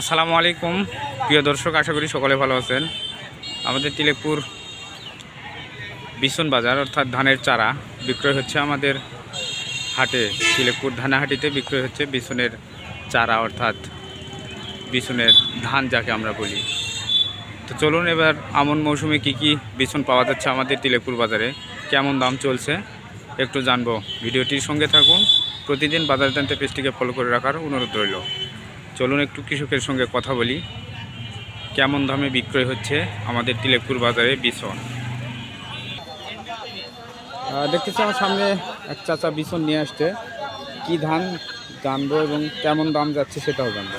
আসসালামু আলাইকুম। প্রিয় দর্শক, আশা করি সকলে ভালো আছেন। আমাদের তিলেকপুর বিছন বাজার, অর্থাৎ ধানের চারা বিক্রয় হচ্ছে আমাদের হাটে। তিলেকপুর ধানাহাটিতে বিক্রয় হচ্ছে বিছনের চারা, অর্থাৎ বিছনের ধান যাকে আমরা বলি। তো চলুন এবার আমন মৌসুমে কি কি বিছন পাওয়া যাচ্ছে আমাদের তিলেকপুর বাজারে, কেমন দাম চলছে একটু জানব। ভিডিওটির সঙ্গে থাকুন, প্রতিদিন বাজার জানতে পেজটিকে ফলো করে রাখার অনুরোধ রইল। চলুন একটু কৃষকের সঙ্গে কথা বলি। কেমন দামে বিক্রয় হচ্ছে আমাদের তিলেকপুর বাজারে বিছন? দেখতেছি আমার সামনে এক চাচা বিছন নিয়ে আসছে। কি ধান জানব এবং কেমন দাম যাচ্ছে সেটাও জানব।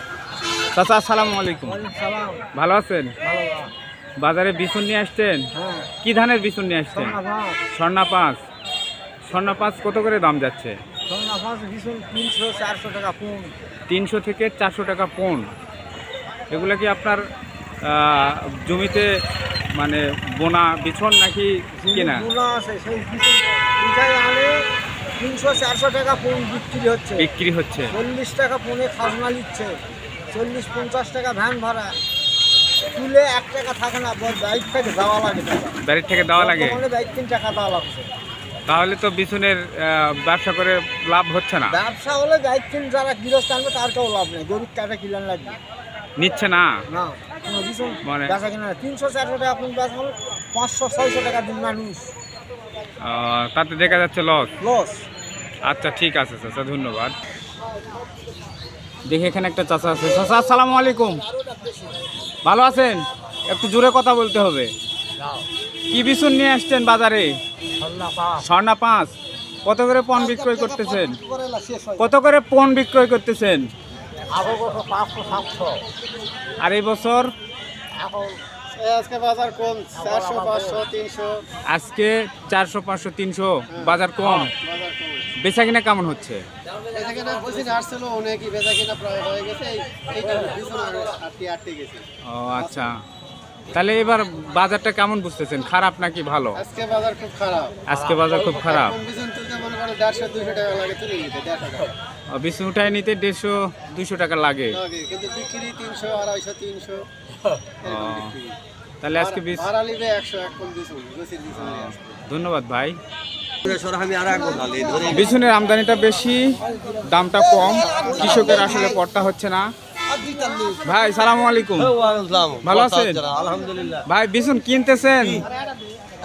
চাচা আসসালামু আলাইকুম। ভালো আছেন? বাজারে বিছন নিয়ে আসছেন? হ্যাঁ। কি ধানের বিছন নিয়ে আসছেন? স্বর্ণা পাঁচ। স্বর্ণা পাঁচ কত করে দাম যাচ্ছে? তিনশো টাকা পুন তিনশো থেকে চারশো টাকা পণ এগুলো কি আপনার জমিতে মানে বোনা বিছন নাকি কেনা? গুণা আছে সেই উঠাই আনে তিনশো চারশো টাকা পুন বিক্রি হচ্ছে। বিক্রি হচ্ছে। চল্লিশ টাকা পুনে খাজনা নিচ্ছে। চল্লিশ পঞ্চাশ টাকা ভ্যান ভাড়া। তুলে এক টাকা থাকে না বাইক থেকে দেওয়া লাগে। বাড়ির থেকে দেওয়া লাগে। বাইক তিন টাকা দেওয়া লাগছে। তাহলে তো বিছুনের ব্যবসা করে লাভ হচ্ছে না। ব্যবসা হলে কিন যারা গৃহস্থ আনবে তার কেউ লাভ নেই। গরিব কাটা কিলান লাগবে। নিচ্ছে না? না মানে- বেচা কিনা তিনশো চারশো টাকা আপনি বেচা হলে পাঁচশো ছয়শো টাকা দিন মানুষ তাতে দেখা যাচ্ছে লস লস আচ্ছা ঠিক আছে চাচা ধন্যবাদ। দেখি এখানে একটা চাচা আছে। চাচা আসসালামু আলাইকুম। ভালো আছেন? একটু জোরে কথা বলতে হবে। কি বিছুন নিয়ে আসছেন বাজারে? স্বর্ণা পাঁচ। কত করে পণ বিক্রয় করতেছেন? কত করে পণ বিক্রয় করতেছেন? আর এই বছর? আজকে চারশো পাঁচশো তিনশো। পাঁচশো তিনশো। বাজার কম। বেচা কিনা কেমন হচ্ছে? হয়ে ও আচ্ছা। তাহলে এবার বাজারটা কেমন বুঝতেছেন? খারাপ নাকি ভালো? আজকে বাজার খুব খারাপ। আজকে বাজার খুব খারাপ। বিছুন উঠায় নিতে দেড়শো দুশো টাকা লাগে। তাহলে আজকে বিশ ধন্যবাদ ভাই। বিছুনের আমদানিটা বেশি দামটা কম। কৃষকের আসলে পড়তা হচ্ছে না। ভাই সালাম আলাইকুম। ভালো আছেন? আলহামদুলিল্লাহ ভাই বিছুন কিনতেছেন?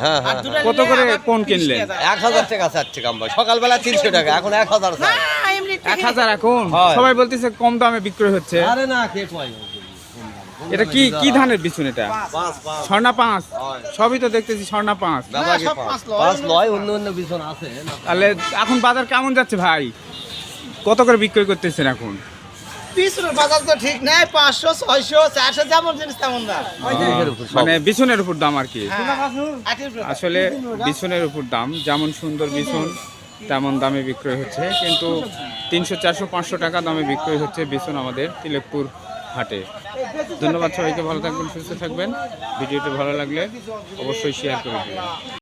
হ্যাঁ হ্যাঁ কত করে কোন কিনলেন? এক হাজার টাকা চাচ্ছে কাম্বাই সকালবেলা তিনশো টাকা এখন এক হাজার এক হাজার এখন? সবাই বলতেছে কম দামে বিক্রয় হচ্ছে। আরে না কে এটা কি কি ধানের বিছুন এটা? স্বর্ণা পাঁচ? সবই তো দেখতেছি স্বর্ণা পাঁচ। নয় অন্য অন্য বিছন আছে। তাহলে এখন বাজার কেমন যাচ্ছে ভাই? কত করে বিক্রয় করতেছেন এখন? বাজার তো ঠিক নাই পাঁচশো ছয়শো চারশো যেমন জিনিস তেমন দাম উপর মানে বিছুনের উপর দাম আর কি। আসলে বিছুনের উপর দাম যেমন সুন্দর বিছুন তেমন দামে বিক্রয় হচ্ছে। কিন্তু তিনশো চারশো পাঁচশো টাকা দামে বিক্রয় হচ্ছে বিছুন আমাদের তিলেকপুর হাটে। ধন্যবাদ সবাইকে ভালো থাকবেন সুস্থ থাকবেন। ভিডিওটি ভালো লাগলে অবশ্যই শেয়ার করে দেবেন।